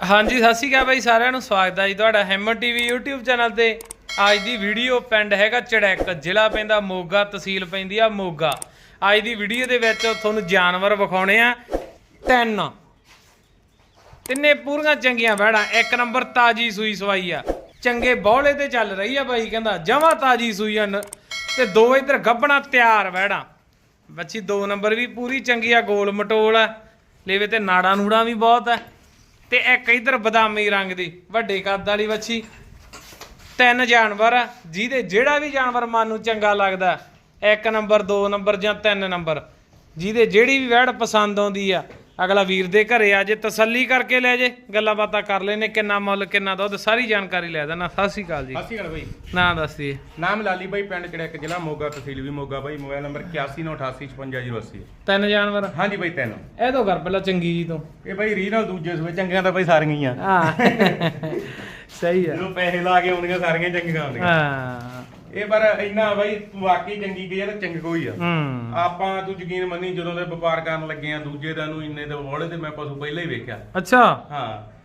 ਹਾਂਜੀ, ਸਤਿ ਸ਼੍ਰੀ ਅਕਾਲ ਬਾਈ, ਸਾਰਿਆਂ ਨੂੰ ਸਵਾਗਤ ਹੈ ਜੀ ਤੁਹਾਡਾ ਹੈਮਰ ਟੀਵੀ YouTube ਚੈਨਲ ਤੇ। ਅੱਜ ਦੀ ਵੀਡੀਓ ਪਿੰਡ ਹੈਗਾ ਚੜੈਕ, ਜ਼ਿਲ੍ਹਾ ਪੈਂਦਾ ਮੋਗਾ, ਤਹਿਸੀਲ ਪੈਂਦੀ ਆ ਮੋਗਾ। ਅੱਜ ਦੀ ਵੀਡੀਓ ਦੇ ਵਿੱਚ ਤੁਹਾਨੂੰ ਜਾਨਵਰ ਵਿਖਾਉਣੇ ਆ ਤਿੰਨ। ਤਿੰਨੇ ਪੂਰੀਆਂ ਚੰਗੀਆਂ ਵਹਿੜਾਂ, ਇੱਕ ਨੰਬਰ ਤਾਜੀ ਸੂਈ ਸਵਾਈ ਆ। ਚੰਗੇ ਬੌਲੇ ਤੇ ਚੱਲ ਰਹੀ ਆ ਬਾਈ, ਕਹਿੰਦਾ ਜਮਾ ਤਾਜੀ ਸੂਈ ਆ ਤੇ ਦੋ ਇਧਰ ਗੱਬਣਾ ਤਿਆਰ ਵਹਿੜਾਂ। ਬੱਚੀ ਦੋ ਨੰਬਰ ਵੀ ਪੂਰੀ ਚੰਗੀ ਆ, ਗੋਲ ਮਟੋਲ ਆ। ਲੇਵੇ ਤੇ ਨਾੜਾ ਨੂੜਾ ਵੀ ਬਹੁਤ ਆ। ਤੇ ਇੱਕ ਇਧਰ ਬਦਾਮੀ ਰੰਗ ਦੀ? ਵੱਡੇ ਕੱਦ ਵਾਲੀ ਵੱਛੀ। ਤਿੰਨ ਜਾਨਵਰ ਆ ਜਿਹਦੇ ਜਿਹੜਾ ਵੀ ਜਾਨਵਰ ਮਨ ਨੂੰ ਚੰਗਾ ਲੱਗਦਾ, ਇੱਕ ਨੰਬਰ, ਦੋ ਨੰਬਰ ਜਾਂ ਤਿੰਨ ਨੰਬਰ, ਜਿਹਦੇ ਜਿਹੜੀ ਵੀ ਵੈੜ ਪਸੰਦ ਆਉਂਦੀ ਆ ਅਗਲਾ ਵੀਰ ਦੇ ਘਰੇ ਆ ਜੇ ਤਸੱਲੀ ਕਰਕੇ ਲੈ ਜੇ ਗੱਲਾਂ ਬਾਤਾਂ ਕਰ ਲੈਨੇ ਕਿੰਨਾ ਮੁੱਲ ਕਿੰਨਾ ਦੁੱਧ ਸਾਰੀ ਜਾਣਕਾਰੀ ਲੈ ਦੇਣਾ। ਸਤਿ ਸ਼੍ਰੀ ਅਕਾਲ ਜੀ। ਸਤਿ ਸ਼੍ਰੀ ਅਕਾਲ ਬਾਈ। ਨਾਂ ਦੱਸ ਦਈਏ। ਨਾਮ ਲਾਲੀ ਬਾਈ ਪਿੰਡ ਚੜੈਕ ਜ਼ਿਲ੍ਹਾ? ਮੋਗਾ ਤਹਿਸੀਲ ਵੀ ਮੋਗਾ ਬਾਈ ਮੋਬਾਈਲ ਨੰਬਰ 8198855080 ਤਿੰਨ ਜਾਨਵਰ। ਹਾਂਜੀ ਬਾਈ ਤੈਨੂੰ। ਇਹ ਤੋਂ ਕਰ ਪਹਿਲਾਂ ਚੰਗੀ ਜੀ ਤੋਂ। ਇਹ ਬਾਈ ਰੀਨਲ ਦੂਜੇ ਸੂਏ ਚੰਗੀਆਂ ਤਾਂ ਬਾਈ ਸਾਰੀਆਂ ਹੀ ਆ। ਹਾਂ। ਸਹੀ ਆ। ਜਦੋਂ ਪੈਸੇ ਲਾ ਕੇ ਆਉਂਦੀਆਂ ਸਾਰੀਆਂ ਚੰਗੀਆਂ ਆਉਂਦੀਆਂ ਹਾਂ। ਇਹ ਪਰ ਇੰਨਾ ਬਾਈ ਵਾਕਈ ਚੰਗੀ ਗਈ ਆ ਤਾਂ ਚੰਗ ਕੋਈ ਆ। ਹੂੰ। ਆਪਾਂ ਤੂੰ ਯਕੀਨ ਮੰਨੀ ਜਦੋਂ ਦੇ ਵਪਾਰ ਕਰਨ ਲੱਗੇ ਆ ਦੂਜੇ ਦਾ ਨੂੰ ਇੰਨੇ ਦੇ ਵੋਲੇ ਤੇ ਮੈਂ ਪਸ਼ੂ ਪਹਿਲਾਂ ਹੀ ਵੇਖਿਆ। ਅੱਛਾ। ਹਾਂ।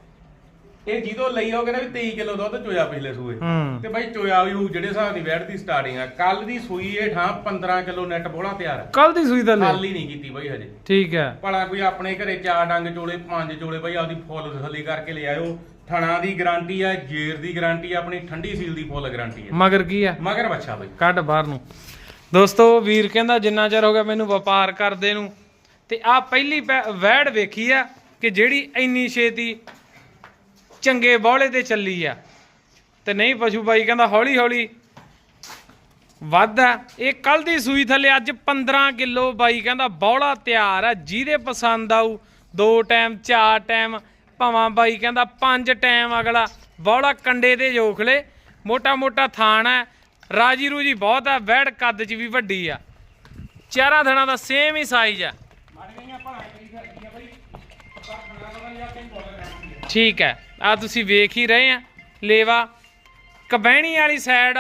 ਇਹ ਜਦੋਂ ਲਈ ਉਹ ਕਹਿੰਦਾ ਵੀ 23 ਕਿਲੋ ਦੁੱਧ ਚੋਇਆ ਪਿਛਲੇ ਸੂਏ। ਹੂੰ। ਤੇ ਬਾਈ ਚੋਇਆ ਵੀ ਹੋਊ ਜਿਹੜੇ ਹਿਸਾਬ ਦੀ ਵੈਟ ਦੀ ਸਟਾਰਟਿੰਗ ਆ। ਕੱਲ ਦੀ ਸੂਈ ਇਹ ਠਾਂ 15 ਕਿਲੋ ਨੈਟ ਬੋਲਾ ਤਿਆਰ ਆ। ਕੱਲ ਦੀ ਸੂਈ ਦਾ ਲੈ। ਖਾਲੀ ਨਹੀਂ ਕੀਤੀ ਬਾਈ ਹਜੇ। ਠੀਕ ਹੈ। ਭਲਾ ਕੋਈ ਆਪਣੇ ਘਰੇ ਚਾਰ ਡੰਗ ਚੋਲੇ ਪੰਜ ਚੋਲੇ ਬਾਈ ਆਪਦੀ ਫੁੱਲ ਤਸੱਲੀ ਕਰਕੇ ਲੈ ਆਇਓ। ਥਣਾ ਦੀ ਗਾਰੰਟੀ ਆ ਜੇਰ ਦੀ ਗਾਰੰਟੀ ਆ ਆਪਣੀ ਠੰਡੀ ਸੀਲ ਦੀ ਫੁੱਲ ਗਾਰੰਟੀ ਆ। ਮਗਰ ਕੀ ਆ? ਮਗਰ ਬੱਚਾ ਬਾਈ। ਕੱਢ ਬਾਹਰ ਨੂੰ। ਦੋਸਤੋ ਵੀਰ ਕਹਿੰਦਾ ਜਿੰਨਾ ਚਿਰ ਹੋ ਗਿਆ ਮੈਨੂੰ ਵਪਾਰ ਕਰਦੇ ਨੂੰ। ਤੇ ਆ ਪਹਿਲੀ ਪੈ- ਵੈੜ ਵੇਖੀ ਆ ਕਿ ਜਿਹੜੀ ਇੰਨੀ ਛੇਤੀ ਚੰਗੇ ਬੌਲੇ ਤੇ ਚੱਲੀ ਆ। ਤੇ ਨਹੀਂ ਪਸ਼ੂ ਬਾਈ ਕਹਿੰਦਾ ਹੌਲੀ ਹੌਲੀ ਵੱਧਦਾ ਇਹ ਕੱਲ ਦੀ ਸੂਈ ਥੱਲੇ ਅੱਜ 15 ਕਿਲੋ ਬਾਈ ਕਹਿੰਦਾ ਬੌਲਾ ਤਿਆਰ ਆ। ਜਿਹਦੇ ਪਸੰਦ ਆਊ ਦੋ ਟਾਈਮ ਚਾਰ ਟਾਈਮ ਭਾਵਾਂ ਬਾਈ ਕਹਿੰਦਾ ਪੰਜ ਟਾਈਮ ਅਗਲਾ। ਬੌਲਾ ਕੰਡੇ ਦੇ ਜੋਖਲੇ ਮੋਟਾ ਮੋਟਾ ਥਾਣ ਹੈ। ਰਾਜੀ ਰੂਜੀ ਬਹੁਤ ਆ ਵੈੜ ਕੱਦ ਚ ਵੀ ਵੱਡੀ ਆ। ਚਾਰਾਂ ਥਣਾ ਦਾ ਸੇਮ ਹੀ ਸਾਈਜ਼ ਆ। ਠੀਕ ਹੈ। ਆ ਤੁਸੀਂ ਵੇਖ ਹੀ ਰਹੇ ਆ। ਲੇਵਾ ਕਬਹਿਣੀ ਵਾਲੀ ਸਾਈਡ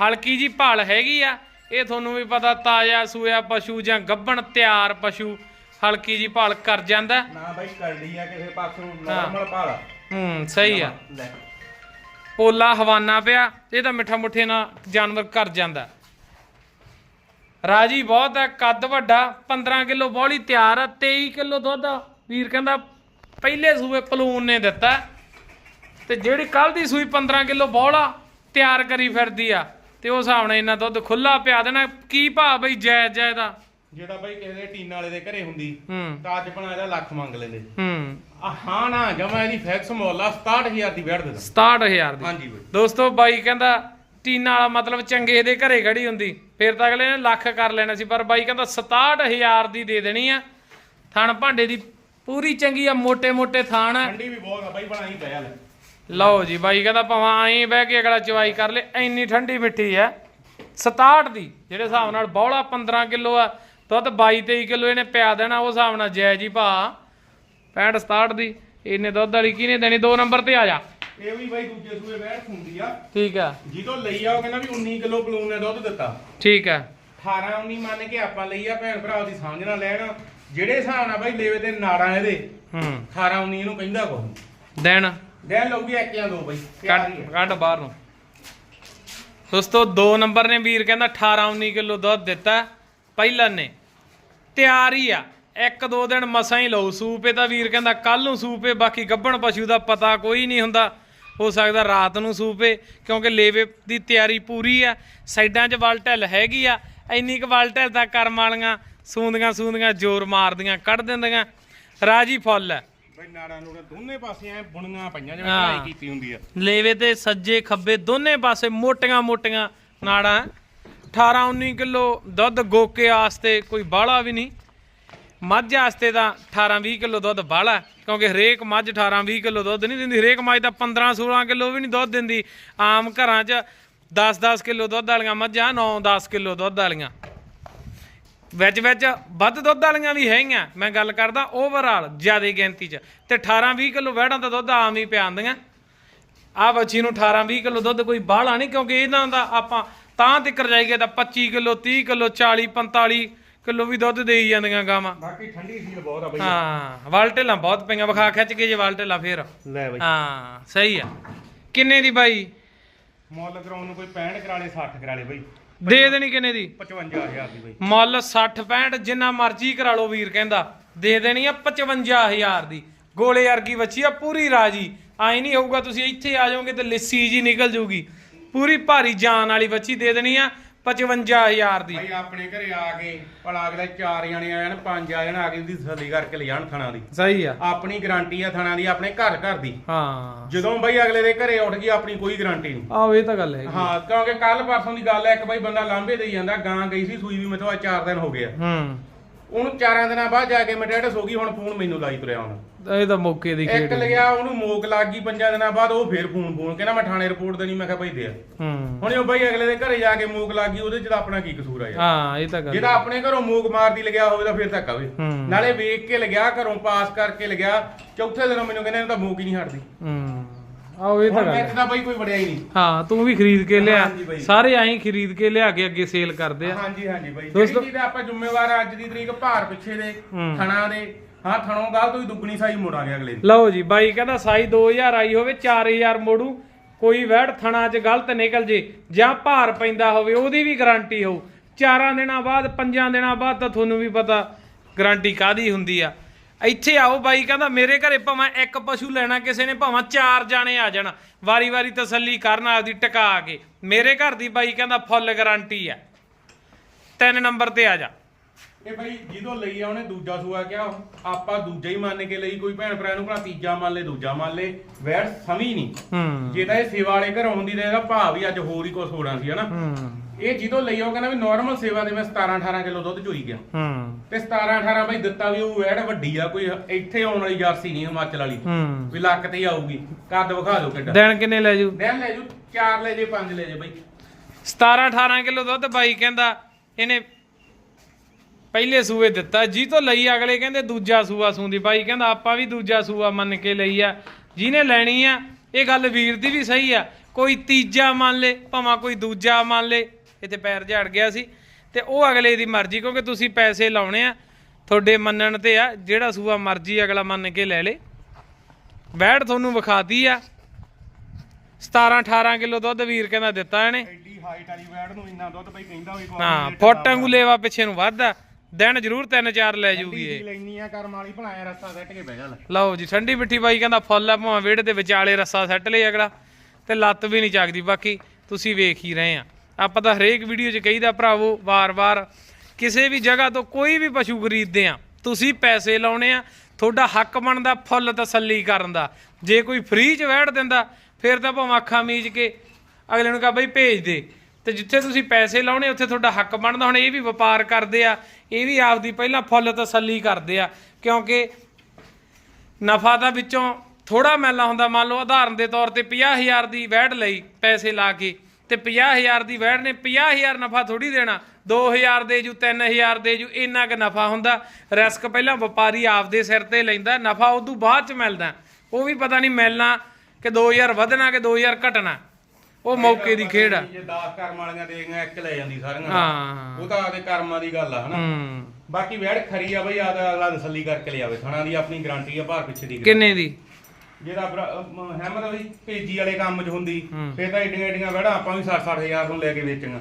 ਹਲਕੀ ਜੀ ਭਾਲ ਹੈਗੀ ਆ। ਇਹ ਤੁਹਾਨੂੰ ਵੀ ਪਤਾ ਤਾਜ਼ਾ ਸੂਆ ਪਸ਼ੂ ਜਾਂ ਗੱਭਣ ਤਿਆਰ ਪਸ਼ੂ। ਹਲਕੀ ਜੀ ਭਾਲ ਕਰ ਜਾਂਦਾ। ਨਾ ਬਾਈ ਕਰਦੀ ਆ ਕਿਸੇ ਪਾਸੋਂ। ਨਾਰਮਲ ਭਾਲਾ ਹੂੰ ਸਹੀ ਆ। ਲੈ। ਪੋਲਾ ਹਵਾਨਾ ਪਿਆ ਇਹ ਤਾਂ ਮਿੱਠਾ ਮੁੱਠੇ ਨਾਲ ਜਾਨਵਰ ਕਰ ਜਾਂਦਾ। ਰਾਜੀ ਬਹੁਤ ਹੈ ਕੱਦ ਵੱਡਾ 15 ਕਿਲੋ ਬੋਲੀ ਤਿਆਰ ਆ 23 ਕਿਲੋ ਦੁੱਧ। ਵੀਰ ਕਹਿੰਦਾ ਪਹਿਲੇ ਸੂਏ ਪਲੂਨ ਨੇ ਦਿੱਤਾ। ਤੇ ਜਿਹੜੀ ਕੱਲ ਦੀ ਸੂਈ 15 ਕਿਲੋ ਬੋਲਾ ਤਿਆਰ ਕਰੀ ਫਿਰਦੀ ਆ। ਤੇ ਉਸ ਹਿਸਾਬ ਨਾਲ ਇਹਨਾਂ ਦੁੱਧ ਖੁੱਲਾ ਪਿਆ ਦੇਣਾ। ਕੀ ਭਾਅ ਬਈ ਜਾਇਜ਼ ਜਾਇਜ਼ ਦਾ। ਜੇ ਤਾਂ ਬਾਈ ਕਿਸੇ ਦੇ ਟੀਨ ਵਾਲੇ ਦੇ ਘਰੇ ਹੁੰਦੀ ਤਾਂ ਅੱਜ ਬਣਾ ਇਹਦਾ ਲੱਖ ਮੰਗ ਲੈਂਦੇ। ਹੂੰ। ਹਾਂ ਨਾ ਜਮਾ ਇਹਦੀ ਫੈਕਸ ਮੌਲਾ 67000 ਦੀ ਬੈਠ ਦਿੰਦਾ। 67000 ਦੀ। ਹਾਂਜੀ ਬਾਈ। ਦੋਸਤੋ ਬਾਈ ਕਹਿੰਦਾ ਟੀਨਾ ਵਾਲਾ ਮਤਲਬ ਚੰਗੇ ਦੇ ਘਰੇ ਖੜੀ ਹੁੰਦੀ। ਫਿਰ ਤਾਂ ਅਗਲੇ ਨੇ ਲੱਖ ਕਰ ਲੈਣਾ ਸੀ ਪਰ ਬਾਈ ਕਹਿੰਦਾ 67000 ਦੀ ਦੇ ਦੇਣੀ ਆ। ਥਣ ਭਾਂਡੇ ਦੀ ਪੂਰੀ ਚੰਗੀ ਆ ਮੋٹے-ਮੋٹے ਥਾਣ। ਆ ਠੰਡੀ ਵੀ ਬਹੁਤ ਆ ਬਾਈ ਬਣਾਈ ਪਿਆ ਲੈ। ਲਓ ਜੀ ਬਾਈ ਕਹਿੰਦਾ ਭਾਵਾਂ ਐਂ ਬਹਿ ਕੇ ਅਗਲਾ ਚਵਾਈ ਕਰ ਲੈ ਇੰਨੀ ਠੰਡੀ ਮਿੱਠੀ ਆ। 67 ਦੀ ਜਿਹੜੇ ਹਿਸਾਬ ਨਾਲ ਬੌਲਾ 15 ਕਿਲੋ ਆ ਦੁੱਧ 22 23 ਕਿਲੋ ਇਹਨੇ ਪਿਆ ਦੇਣਾ ਉਹ ਹਿਸਾਬ ਨਾਲ ਜਾਇਜ਼ ਹੀ ਭਾ। 65 67 ਦੀ ਇਹਨੇ ਦੁੱਧ ਵਾਲੀ ਕਿਹਨੇ ਦੇਣੀ? ਦੋ ਨੰਬਰ ਤੇ ਆ ਜਾ। ਇਹ ਵੀ ਬਾਈ ਦੂਜੇ ਸੂਏ ਵੈਟ ਹੁੰਦੀ ਆ। ਠੀਕ ਆ। ਜਦੋਂ ਲਈ ਆ ਉਹ ਕਹਿੰਦਾ ਵੀ 19 ਕਿਲੋ ਬਲੂਨ ਨੇ ਦੁੱਧ ਦਿੱਤਾ। ਠੀਕ ਆ। 18 19 ਮੰਨ ਕੇ ਆਪਾਂ ਲਈ ਆ ਭੈਣ ਭਰਾ ਦੀ ਸਮਝ ਨਾਲ ਲੈਣ। ਜਿਹੜੇ ਹਿਸਾਬ ਨਾਲ ਬਾਈ ਲੇਵੇ ਤੇ ਨਾੜਾਂ ਇਹਦੇ ਹੂੰ। 18 19 ਇਹਨੂੰ ਕਹਿੰਦਾ ਕੁਝ ਦੇਣ। ਡੈਨ ਲਊਗੀ ਇੱਕ ਜਾਂ ਦੋ ਬਾਈ। ਕੱਢ ਬਾਹਰ ਨੂੰ। ਦੋਸਤੋ 2 ਨੰਬਰ ਨੇ ਵੀਰ ਕਹਿੰਦਾ 18 19 ਕਿਲੋ ਦੁੱਧ ਦਿੱਤਾ। ਪਹਿਲਾਂ ਨੇ। ਤਿਆਰ ਹੀ ਆ। ਇੱਕ ਦੋ ਦਿਨ ਮਸਾਂ ਹੀ ਲਊ ਸੂਪੇ ਤਾਂ ਵੀਰ ਕਹਿੰਦਾ ਕੱਲ ਨੂੰ ਸੂਪੇ ਬਾਕੀ ਗੱਭਣ ਪਸ਼ੂ ਦਾ ਪਤਾ ਕੋਈ ਨਹੀਂ ਹੁੰਦਾ। ਹੋ ਸਕਦਾ ਰਾਤ ਨੂੰ ਸੂਪੇ ਕਿਉਂਕਿ ਲੇਵੇ ਦੀ ਤਿਆਰੀ ਪੂਰੀ ਆ। ਸਾਈਡਾਂ 'ਚ ਵਲ ਢਿੱਲ ਹੈਗੀ ਆ। ਇੰਨੀ ਕੁ ਵਲ ਢਿੱਲ ਤਾਂ ਕਰਮ ਵਾਲੀਆਂ ਸੂੰਦੀਆਂ ਸੂੰਦੀਆਂ ਜ਼ੋਰ ਮਾਰਦੀਆਂ ਕੱਢ ਦਿੰਦੀਆਂ। ਰਾਜੀ ਫੁੱਲ। ਹੈ ਬਾਈ ਨਾੜਾਂ ਨੂੰ ਦੋਨੇ ਪਾਸੇ ਐ ਬੁਣੀਆਂ ਪਈਆਂ ਜਿਵੇਂ ਹਾਂ। ਕਢਾਈ ਕੀਤੀ ਹੁੰਦੀ ਆ। ਲੇਵੇ ਤੇ ਸੱਜੇ ਖੱਬੇ ਦੋਨੇ ਪਾਸੇ ਮੋਟੀਆਂ ਮੋਟੀਆਂ ਨਾੜਾਂ। 18 19 ਕਿਲੋ ਦੁੱਧ ਗੋਕੇ ਆਸਤੇ ਕੋਈ ਬਾਹਲਾ ਵੀ ਨਹੀਂ। ਮੱਝ ਆਸਤੇ ਤਾਂ 18 20 ਕਿਲੋ ਦੁੱਧ ਬਾਹਲਾ ਕਿਉਂਕਿ ਹਰੇਕ ਮੱਝ 18 20 ਕਿਲੋ ਦੁੱਧ ਨਹੀਂ ਦਿੰਦੀ, ਹਰੇਕ ਮੱਝ ਤਾਂ 15 16 ਕਿਲੋ ਵੀ ਨਹੀਂ ਦੁੱਧ ਦਿੰਦੀ। ਆਮ ਘਰਾਂ 'ਚ 10 10 ਕਿਲੋ ਦੁੱਧ ਵਾਲੀਆਂ ਮੱਝਾਂ 9 10 ਕਿਲੋ ਦੁੱਧ ਵਾਲੀਆਂ। ਵਿੱਚ ਵਿੱਚ ਵੱਧ ਦੁੱਧ ਵਾਲੀਆਂ ਵੀ ਹੈਗੀਆਂ, ਮੈਂ ਗੱਲ ਕਰਦਾ ਓਵਰਆਲ ਜ਼ਿਆਦਾ ਗਿਣਤੀ 'ਚ। ਤੇ 18 20 ਕਿਲੋ ਵਹਿੜਾਂ ਦਾ ਦੁੱਧ ਆਮ ਹੀ ਪਿਆਉਂਦੀਆਂ ਆ ਬੱਚੀ ਨੂੰ 18 20 ਕਿਲੋ ਦੁੱਧ ਕੋਈ ਬਾਹਲਾ ਨਹੀਂ, ਕਿਉਂਕਿ ਇਹਨਾਂ ਦਾ ਆਪਾਂ ਤਾਂ ਤਿੱਕਰ ਜਾਈਏ ਤਾਂ 25 ਕਿਲੋ 30 ਕਿਲੋ 40 45 ਕਿਲੋ ਵੀ ਦੁੱਧ ਦੇਈ ਜਾਂਦੀਆਂ ਗਾਵਾਂ। ਬਾਕੀ ਠੰਡੀ ਸੀਲ ਬਹੁਤ ਆ ਬਈ। ਹਾਂ ਵਾਲ ਢੇਲਾਂ ਬਹੁਤ ਪਈਆਂ ਵਿਖਾ ਖਿੱਚ ਕੇ ਜੇ ਵਾਲ ਢੇਲਾਂ ਫੇਰ। ਲੈ ਬਈ। ਹਾਂ ਸਹੀ ਆ। ਕਿੰਨੇ ਦੀ ਬਾਈ? ਮੁੱਲ ਕਰਾਉਣ ਨੂੰ ਕੋਈ 65 ਕਰਾ ਲੇ 60 ਕਰਾ ਲੇ ਬਈ। ਦੇ ਦੇਣੀ ਕਿੰਨੇ ਦੀ? 55000 ਦੀ ਬਈ। ਮੁੱਲ 60 65 ਜਿੰਨਾ ਮਰਜ਼ੀ ਕਰਾ ਲਓ ਵੀਰ ਕਹਿੰਦਾ। ਦੇ ਦੇਣੀ ਆ 55000 ਦੀ। ਗੋਲੇ ਵਰਗੀ ਬੱਚੀ ਆ ਪੂਰੀ ਰਾਜੀ। ਆਈ ਨਹੀਂ ਹੋਊਗਾ ਤੁਸੀਂ ਇੱਥੇ ਆ ਜਾਓਗੇ ਤੇ ਲਿੱਸੀ ਜੀ ਨਿਕਲ ਜਾਊਗੀ ਪੂਰੀ ਭਾਰੀ ਜਾਨ ਵਾਲੀ ਬੱਚੀ ਦੇ ਦੇਣੀ ਆ 55000 ਦੀ। ਭਾਈ ਆਪਣੇ ਘਰੇ ਆ ਕੇ ਭਲਾ ਅਗਲੇ ਚਾਰ ਜਣੇ ਆ ਜਾਣ ਪੰਜ ਆ ਜਾਣ ਆ ਕੇ ਦੀ ਤਸੱਲੀ ਕਰਕੇ ਲੈ ਜਾਣ ਥਣਾ ਦੀ। ਸਹੀ ਆ। ਆਪਣੀ ਗਾਰੰਟੀ ਆ ਥਣਾ ਦੀ ਆਪਣੇ ਘਰ ਘਰ ਦੀ। ਹਾਂ। ਜਦੋਂ ਬਈ ਅਗਲੇ ਦੇ ਘਰੇ ਉੱਠ ਗਈ ਆਪਣੀ ਕੋਈ ਗਾਰੰਟੀ ਨਹੀਂ। ਆਹ ਇਹ ਤਾਂ ਗੱਲ ਹੈ ਹਾਂ ਕਿਉਂਕਿ ਕੱਲ ਪਰਸੋਂ ਦੀ ਗੱਲ ਹੈ ਇੱਕ ਬਈ ਬੰਦਾ ਲਾਂਭੇ ਦੇਈ ਜਾਂਦਾ ਗਾਂ ਗਈ ਸੀ ਸੂਈ ਵੀ ਮੇਥੋਂ ਅੱਜ 4 ਦਿਨ ਹੋ ਗਏ ਆ। ਹੂੰ। ਉਹਨੂੰ ਚਾਰਾਂ ਦਿਨਾਂ ਬਾਅਦ ਜਾ ਕੇ ਮੈਂ ਡੈਡ ਹੋ ਗਈ ਹੁਣ ਫੋਨ ਮੈਨੂੰ ਲਾਈ ਤੁਰਿਆ ਹੁਣ ਇਹ ਤਾਂ ਮੌਕੇ ਦੀ ਇੱਕ ਖੇਡ ਹੈ। ਲੱਗਿਆ ਉਹਨੂੰ ਮੋਕ ਲੱਗ ਗਈ ਪੰਜਾਂ ਦਿਨਾਂ ਬਾਅਦ ਉਹ ਫੇਰ ਫੋਨ ਫੋਨ ਕਹਿੰਦਾ ਮੈਂ ਥਾਣੇ ਰਿਪੋਰਟ ਦੇਣੀ ਮੈਂ ਕਿਹਾ ਭਾਈ ਦੇ ਆ। ਹੂੰ। ਹੁਣ ਉਹ ਬਈ ਅਗਲੇ ਦੇ ਘਰੇ ਜਾ ਕੇ ਮੋਕ ਲੱਗ ਗਈ ਉਹਦੇ ਚ ਤਾਂ ਆਪਣਾ ਕੀ ਕਸੂਰ ਆ ਯਾਰ। ਹਾਂ ਇਹ ਤਾਂ ਗੱਲ ਜਿਹਦਾ ਆਪਣੇ ਘਰੋਂ ਮੂਕ ਮਾਰਦੀ ਲਗਿਆ ਹੋਵੇ ਤਾਂ ਫਿਰ ਧੱਕਾ ਵੇ ਹੂੰ। ਨਾਲੇ ਵੇਖ ਕੇ ਲਗਿਆ ਘਰੋਂ ਪਾਸ ਕਰਕੇ ਲਗਿਆ ਚੌਥੇ ਦਿਨ ਮੈਨੂੰ ਕਹਿੰਦੇ ਇਹਨੂੰ ਤਾਂ ਮੂਕ ਹੀ ਨਹੀਂ ਹਟਦੀ। ਹੂੰ। ਆਹ ਇਹ ਤਾਂ ਹੁਣ ਗੱਲ ਮੈਂ ਹੈ। ਤਾਂ ਬਈ ਕੋਈ ਵੜਿਆ ਹੀ ਨਹੀਂ। ਹਾਂ ਤੂੰ ਵੀ ਖਰੀਦ ਕੇ ਲਿਆ। ਹਾਂਜੀ ਬਾਈ। ਸਾਰੇ ਐਂ ਖਰੀਦ ਕੇ ਲਿਆ ਕੇ ਅੱਗੇ ਸੇਲ ਕਰਦੇ ਆ। ਹਾਂਜੀ ਹਾਂਜੀ ਬਾਈ। ਦੋਸਤੋ- ਚੀਜ਼ ਦਾ ਆਪਾਂ ਜ਼ਿੰਮੇਵਾਰ ਆ ਅੱਜ ਦੀ ਤਰੀਕ ਭਾਰ ਪਿੱਛੇ ਦੇ ਹੂੰ। ਥਣਾ ਦੇ। ਹਾਂ ਥਣੋਂ ਗਾਲ ਤੋਂ ਹੀ ਦੁੱਗਣੀ ਸਾਈ ਮੋੜਾਂਗੇ ਅਗਲੇ ਦੀ ਲਓ ਜੀ ਬਾਈ ਕਹਿੰਦਾ ਸਾਈ 2000 ਆਈ ਹੋਵੇ 4000 ਮੋੜੂ। ਕੋਈ ਵਹਿੜ ਥਣਾ 'ਚ ਗਲਤ ਨਿਕਲ ਜੇ ਜਾਂ ਭਾਰ ਪੈਂਦਾ ਹੋਵੇ ਉਹਦੀ ਵੀ ਗਾਰੰਟੀ ਹੋਊ। ਚਾਰਾਂ ਦਿਨਾਂ ਬਾਅਦ ਪੰਜਾਂ ਦਿਨਾਂ ਬਾਅਦ ਤਾਂ ਤੁਹਾਨੂੰ ਵੀ ਪਤਾ ਗਾਰੰਟੀ ਕਾਦੀ ਹੁੰਦੀ ਆ। ਇੱਥੇ ਆਓ ਬਾਈ ਕਹਿੰਦਾ ਮੇਰੇ ਘਰੇ ਭਾਵੇਂ ਇੱਕ ਪਸ਼ੂ ਲੈਣਾ ਕਿਸੇ ਨੇ ਭਾਵੇਂ ਚਾਰ ਜਾਣੇ ਆ ਜਾਣ। ਵਾਰੀ-ਵਾਰੀ ਤਸੱਲੀ ਕਰਨ ਆਪਦੀ ਟਿਕਾ ਕੇ। ਮੇਰੇ ਘਰ ਦੀ ਬਾਈ ਕਹਿੰਦਾ ਫੁੱਲ ਗਾਰੰਟੀ ਆ। ਤਿੰਨ ਨੰਬਰ ਤੇ ਆ ਜਾ। ਇਹ ਬਾਈ ਜਦੋਂ ਲਈ ਆ ਉਹਨੇ ਦੂਜਾ ਸੂਆ ਕਿਹਾ ਆਪਾਂ ਦੂਜਾ ਹੀ ਮੰਨ ਕੇ ਲਈ ਕੋਈ ਭੈਣ ਭਰਾ ਨੂੰ ਭਲਾ ਤੀਜਾ ਮੰਨ ਲੇ ਦੂਜਾ ਮੰਨ ਲੇ ਵੈਰ ਸਮੀ ਨਹੀਂ। ਹੂੰ। ਜੇ ਤਾਂ ਇਹ ਸੇਵਾ ਵਾਲੇ ਘਰ ਆਉਂਦੀ ਤਾਂ ਇਹਦਾ ਭਾਅ ਵੀ ਅੱਜ ਹੋਰ ਹੀ ਕੁਝ ਹੋਣਾ ਸੀ ਹਨਾ? ਹੂੰ। ਇਹ ਜਦੋਂ ਲਈ ਉਹ ਕਹਿੰਦਾ ਵੀ ਨਾਰਮਲ ਸੇਵਾ ਦੇ ਮੈਂ 17 18 ਕਿਲੋ ਦੁੱਧ ਚੋਈ ਗਿਆ। ਹੂੰ। ਤੇ 17 18 ਬਾਈ ਦਿੱਤਾ ਵੀ ਉਹ ਐਡ ਵੱਡੀ ਆ ਕੋਈ ਇੱਥੇ ਆਉਣ ਵਾਲੀ ਜਰਸੀ ਨਹੀਂ ਹਿਮਾਚਲ ਵਾਲੀ। ਹੂੰ। ਵੀ ਲੱਕ ਤੇ ਹੀ ਆਊਗੀ। ਕੱਦ ਵਿਖਾ ਦਿਓ ਕਿੱਡਾ। ਦਿਨ ਕਿੰਨੇ ਲੈ ਜੂ? ਦਿਨ ਲੈ ਜੂ 4 ਲੈ ਜੇ 5 ਲੈ ਜੇ ਬਾਈ। 17 18 ਕਿਲੋ ਦੁੱਧ ਬਾਈ ਕਹਿੰਦਾ ਇਹਨੇ ਪਹਿਲੇ ਸੂਏ ਦਿੱਤਾ ਜੀ ਤੋਂ ਲਈ ਅਗਲੇ ਕਹਿੰਦੇ ਦੂਜਾ ਸੂਆ ਸੂੰਦੀ। ਬਾਈ ਕਹਿੰਦਾ ਆਪਾਂ ਵੀ ਦੂਜਾ ਸੂਆ ਮੰਨ ਕੇ ਲਈ ਆ ਜਿਹਨੇ ਲੈਣੀ ਆ ਇਹ ਗੱਲ ਵੀਰ ਦੀ ਵੀ ਸਹੀ ਆ। ਕੋਈ ਤੀਜਾ ਮੰਨ ਲੇ ਭਾਵੇਂ ਕੋਈ ਦੂਜਾ ਮੰਨ ਲੇ ਇੱਥੇ ਪੈਰ ਝੜ ਗਿਆ ਸੀ। ਤੇ ਉਹ ਅਗਲੇ ਦੀ ਮਰਜ਼ੀ ਕਿਉਂਕਿ ਤੁਸੀਂ ਪੈਸੇ ਲਾਉਣੇ ਆ ਤੁਹਾਡੇ ਮੰਨਣ ਤੇ ਆ ਜਿਹੜਾ ਸੂਆ ਮਰਜ਼ੀ ਅਗਲਾ ਮੰਨ ਕੇ ਲੈ ਲੇ। ਬੈੜ ਤੁਹਾਨੂੰ ਵਿਖਾਤੀ ਆ। 17 18 ਕਿਲੋ ਦੁੱਧ ਵੀਰ ਕਹਿੰਦਾ ਦਿੱਤਾ ਇਹਨੇ। ਐਡੀ ਹਾਈਟ ਵਾਲੀ ਵੈੜ ਨੂੰ ਇੰਨਾ ਦੁੱਧ ਬਾਈ ਕਹਿੰਦਾ ਹੋਈ ਹਾਂ ਫੁੱਟ ਵਾਂਗੂ ਲੇਵਾ ਪਿੱਛੇ ਨੂੰ ਵੱਧਦਾ। ਦਿਨ ਜ਼ਰੂਰ ਤਿੰਨ ਚਾਰ ਲੈ ਜੂਗੀ ਇਹ। ਲੈਣੀ ਆ ਕਰਮ ਵਾਲੀ ਬਣਾਇਆ ਰਸਤਾ ਸੱਟ ਕੇ ਬਹਿ ਜਾ ਲੈ। ਲਓ ਜੀ ਠੰਡੀ ਮਿੱਠੀ ਬਾਈ ਕਹਿੰਦਾ ਫੁੱਲ ਆ ਭਾਵੇਂ ਵਿਹੜੇ ਦੇ ਵਿਚਾਲੇ ਰੱਸਾ ਸੱਟ ਲਈ ਅਗਲਾ। ਤੇ ਲੱਤ ਵੀ ਨਹੀਂ ਚੱਕਦੀ ਬਾਕੀ ਤੁਸੀਂ ਵੇਖ ਹੀ ਰਹੇ ਆ। ਆਪਾਂ ਤਾਂ ਹਰੇਕ ਵੀਡੀਓ 'ਚ ਕਹੀਦਾ ਭਰਾਵੋ, ਵਾਰ-ਵਾਰ, ਕਿਸੇ ਵੀ ਜਗ੍ਹਾ ਤੋਂ ਕੋਈ ਵੀ ਪਸ਼ੂ ਖਰੀਦਦੇ ਆ ਤੁਸੀਂ ਪੈਸੇ ਲਾਉਣੇ ਆ, ਤੁਹਾਡਾ ਹੱਕ ਬਣਦਾ ਫੁੱਲ ਤਸੱਲੀ ਕਰਨ ਦਾ। ਜੇ ਕੋਈ ਫ੍ਰੀ 'ਚ ਵੈੜ ਦਿੰਦਾ, ਫਿਰ ਤਾਂ ਭਾਵੇਂ ਅੱਖਾਂ ਮੀਚ ਕੇ ਅਗਲੇ ਨੂੰ ਕਹਾ ਬਈ ਭੇਜ ਦੇ। ਤੇ ਜਿੱਥੇ ਤੁਸੀਂ ਪੈਸੇ ਲਾਉਣੇ, ਉੱਥੇ ਤੁਹਾਡਾ ਹੱਕ ਬਣਦਾ। ਹੁਣ ਇਹ ਵੀ ਵਪਾਰ ਕਰਦੇ ਆ, ਇਹ ਵੀ ਆਪਦੀ ਪਹਿਲਾਂ ਫੁੱਲ ਤਸੱਲੀ ਕਰਦੇ ਆ, ਕਿਉਂਕਿ ਨਫਾ ਦਾ ਵਿੱਚੋਂ ਥੋੜਾ ਮੈਲਾ ਹੁੰਦਾ। ਮੰਨ ਲਓ, ਉਦਾਹਰਨ ਦੇ ਤੌਰ ਤੇ 50000 ਦੀ ਵੈੜ ਲਈ ਪੈਸੇ ਲਾ ਕੇ ਤੇ 50000 ਦੀ ਵੈੜ ਨੇ 50000 ਨਫਾ ਥੋੜੀ ਦੇਣਾ। 2000 ਦੇ ਜੂ 3000 ਦੇ ਜੂ ਇੰਨਾ ਕੁ ਨਫਾ ਹੁੰਦਾ। ਰਿਸਕ ਪਹਿਲਾਂ ਵਪਾਰੀ ਆਪਦੇ ਸਿਰ ਤੇ ਲੈਂਦਾ ਨਫਾ ਉਦੋਂ ਬਾਅਦ ਚ ਮਿਲਦਾ। ਉਹ ਵੀ ਪਤਾ ਨਹੀਂ ਮਿਲਣਾ ਕਿ 2000 ਵਧਣਾ ਕਿ 2000 ਘਟਣਾ। ਉਹ ਮੌਕੇ ਦੀ ਖੇਡ ਆ। ਜੇ 10 ਕਰਮ ਵਾਲੀਆਂ ਦੇ ਗਈਆਂ ਇੱਕ ਲੈ ਜਾਂਦੀ ਸਾਰੀਆਂ ਹਾਂ। ਉਹ ਤਾਂ ਆਪਦੇ ਕਰਮਾਂ ਦੀ ਗੱਲ ਆ ਹਨਾ। ਹੂੰ। ਬਾਕੀ ਵੈੜ ਖਰੀ ਆ ਬਈ ਆਦਾ ਅਗਲਾ ਤਸੱਲੀ ਕਰਕੇ ਲਿਆਵੇ। ਥਣਾ ਦੀ ਆਪਣੀ ਗਾਰੰਟੀ ਆ ਭਾਰ ਪਿੱਛੇ ਦੀ ਕਿੰਨੇ ਦੀ? ਜਿਹੜਾ ਭਰਾ- ਅਮ ਹੈਮਦ ਬਈ ਭੇਜੀ ਵਾਲੇ ਕੰਮ 'ਚ ਹੁੰਦੀ। ਫੇਰ ਤਾਂ ਏਡੀਆਂ ਏਡੀਆਂ ਵੈੜਾਂ ਆਪਾਂ ਵੀ 60 ਹਜ਼ਾਰ ਨੂੰ ਲੈ ਕੇ ਵੇਚਾਂਗਾ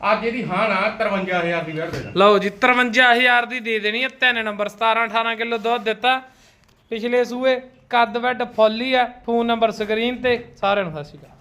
ਅੱਜ ਇਹਦੀ ਹਾਂ ਨਾ 53000 ਦੀ ਵੈੜ ਦੇ ਲਓ ਜੀ 53000 ਦੀ ਦੇ ਦੇਣੀ ਹੈ ਤਿੰਨ ਨੰਬਰ 17 18 ਕਿਲੋ ਦੁੱਧ ਦਿੱਤਾ। ਪਿਛਲੇ ਸੂਏ ਕੱਦ ਵੱਡ ਫੁੱਲ ਆ ਫੋਨ ਨੰਬਰ ਸਕਰੀਨ ਤੇ ਸਾਰਿਆਂ ਨੂੰ ਸਤਿ ਸ਼੍ਰੀ ਅਕਾਲ।